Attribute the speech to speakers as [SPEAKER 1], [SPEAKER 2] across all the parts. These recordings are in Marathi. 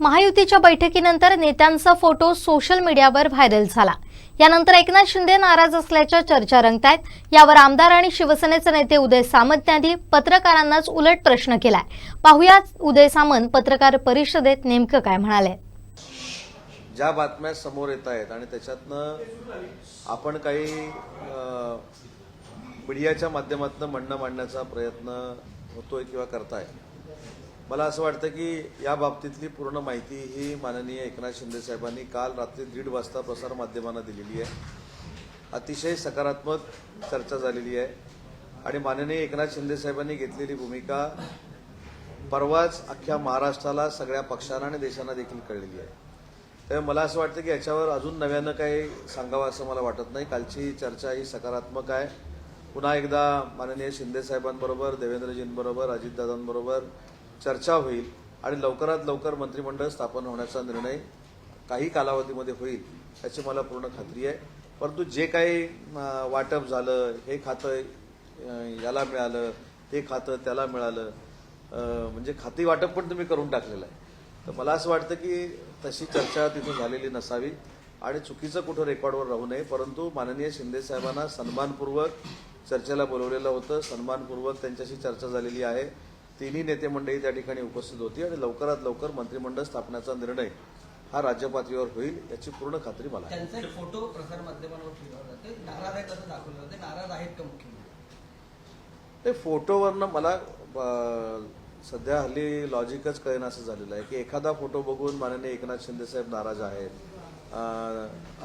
[SPEAKER 1] महायुतीच्या बैठकीनंतर नेत्यांचा फोटो सोशल मीडियावर व्हायरल झाला. यानंतर एकनाथ शिंदे नाराज असल्याच्या चर्चा रंगतायत. यावर आमदार आणि शिवसेनेचे नेते उदय सामंत यांनी पत्रकारांनाच उलट प्रश्न केलाय. पाहूया उदय सामंत पत्रकार परिषदेत नेमकं काय म्हणाले.
[SPEAKER 2] ज्या बातम्या समोर येत आहेत आणि त्याच्यातनं आपण काही मीडियाच्या माध्यमातून म्हणणं मांडण्याचा प्रयत्न होतोय किंवा करताय मला असं वाटतं की या बाबतीतली पूर्ण माहिती ही माननीय एकनाथ शिंदे साहेबांनी काल रात्री दीड वाजता प्रसारमाध्यमांना दिलेली आहे. अतिशय सकारात्मक चर्चा झालेली आहे. आणि माननीय एकनाथ शिंदे साहेबांनी घेतलेली भूमिका परवाच अख्ख्या महाराष्ट्राला सगळ्या पक्षांना आणि देशांना देखील कळलेली आहे. त्यामुळे मला असं वाटतं की याच्यावर अजून नव्यानं काही सांगावं असं मला वाटत नाही. कालची चर्चा ही सकारात्मक आहे. पुन्हा एकदा माननीय शिंदे साहेबांबरोबर देवेंद्रजींबरोबर अजितदादांबरोबर चर्चा होईल आणि लवकरात लवकर मंत्रिमंडळ स्थापन होण्याचा निर्णय काही कालावधीमध्ये होईल याची मला पूर्ण खात्री आहे. परंतु जे काही वाटप झालं हे खातं याला मिळालं ते खातं त्याला मिळालं म्हणजे खाती वाटप पण तुम्ही करून टाकलेलं आहे. तर मला असं वाटतं की तशी चर्चा तिथं झालेली नसावी आणि चुकीचं कुठं रेकॉर्डवर राहू नये परंतु माननीय शिंदे साहेबांना सन्मानपूर्वक चर्चेला बोलवलेलं होतं. सन्मानपूर्वक त्यांच्याशी चर्चा झालेली आहे. तिन्ही नेते मंडळी त्या ठिकाणी उपस्थित होती आणि लवकरात लवकर मंत्रिमंडळ स्थापण्याचा निर्णय हा राज्य पातळीवर होईल याची पूर्ण खात्री मला
[SPEAKER 3] त्यांचे फोटो प्रसार माध्यमांवर फिरवले जाते. नाराज आहेत असं दाखवलं जाते. नाराज आहेत का मुख्यमंत्री?
[SPEAKER 2] ते फोटोवरनं मला सध्या हल्ली लॉजिकच कळेन असं झालेलं आहे की एखादा फोटो बघून माननीय एकनाथ शिंदे साहेब नाराज आहेत.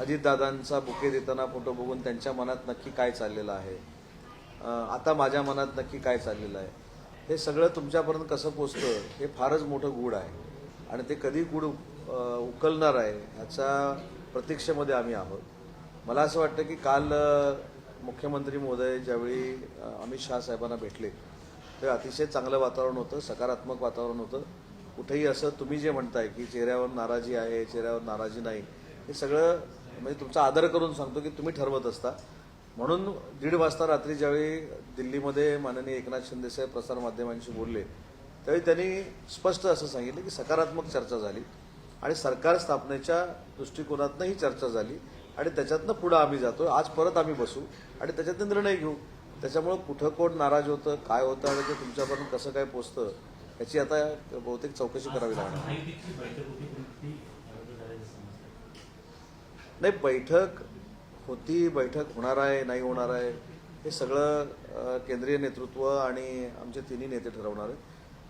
[SPEAKER 2] अजितदादांचा बुके देताना फोटो बघून त्यांच्या मनात नक्की काय चाललेलं आहे? आता माझ्या मनात नक्की काय चाललेलं आहे? हे सगळं तुमच्यापर्यंत कसं पोचतं हे फारच मोठं गूढ आहे. आणि ते कधी गूढ उकलणार आहे ह्याच्या प्रतीक्षेमध्ये आम्ही आहोत. मला असं वाटतं की काल मुख्यमंत्री महोदय ज्यावेळी अमित शहा साहेबांना भेटले ते अतिशय चांगलं वातावरण होतं सकारात्मक वातावरण होतं. कुठेही असं तुम्ही जे म्हणताय की चेहऱ्यावर नाराजी आहे चेहऱ्यावर नाराजी नाही हे सगळं म्हणजे तुमचा आदर करून सांगतो की तुम्ही ठरवत असता. म्हणून दीड वाजता रात्री ज्यावेळी दिल्लीमध्ये माननीय एकनाथ शिंदे साहेब प्रसारमाध्यमांशी बोलले त्यावेळी त्यांनी स्पष्ट असं सांगितलं की सकारात्मक चर्चा झाली आणि सरकार स्थापनेच्या दृष्टिकोनातनं ही चर्चा झाली आणि त्याच्यातनं पुढं आम्ही जातो आज परत आम्ही बसू आणि त्याच्यातनं निर्णय घेऊ. त्याच्यामुळं कुठं कोण नाराज होतं काय होतं आणि ते तुमच्यापर्यंत कसं काय पोचतं याची आता बहुतेक चौकशी करावी लागणार. नाही बैठक होती बैठक होणार आहे नाही होणार आहे हे सगळं केंद्रीय नेतृत्व आणि आमचे तिन्ही नेते ठरवणार आहेत.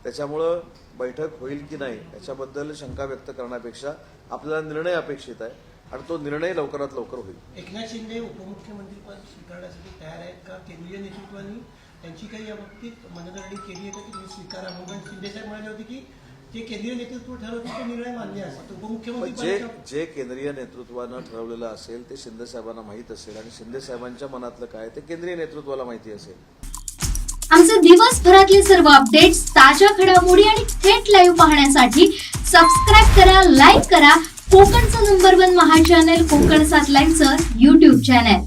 [SPEAKER 2] त्याच्यामुळं बैठक होईल की नाही याच्याबद्दल शंका व्यक्त करण्यापेक्षा आपल्याला निर्णय अपेक्षित आहे आणि तो निर्णय लवकरात लवकर होईल.
[SPEAKER 3] एकनाथ शिंदे उपमुख्यमंत्री पद स्वीकारण्यासाठी तयार आहेत का? केंद्रीय नेतृत्वाने त्यांची काही या बाबतीत मनधरणी केली आहे का? की स्वीकारा. म्हणून शिंदे साहेब म्हणाले होते की जे केंद्रीय नेतृत्व ठरवते ते निर्णय मान्य असेल उपमुख्यमंत्री
[SPEAKER 2] जे
[SPEAKER 3] पदाचा-
[SPEAKER 2] जे केंद्रीय नेतृत्वानं ठरवलेलं असेल ते शिंदे साहेबांना माहीत असेल आणि शिंदे साहेबांच्या मनातलं काय ते केंद्रीय नेतृत्वाला माहिती असेल.
[SPEAKER 4] आमचे दिवसभरातले सर्व अपडेट्स ताज्या घडामोडी आणि थेट लाईव्ह पाहण्यासाठी सबस्क्राईब करा लाईक करा. कोकणचं नंबर वन महा चॅनल कोकण सात लाईनचं युट्यूब चॅनल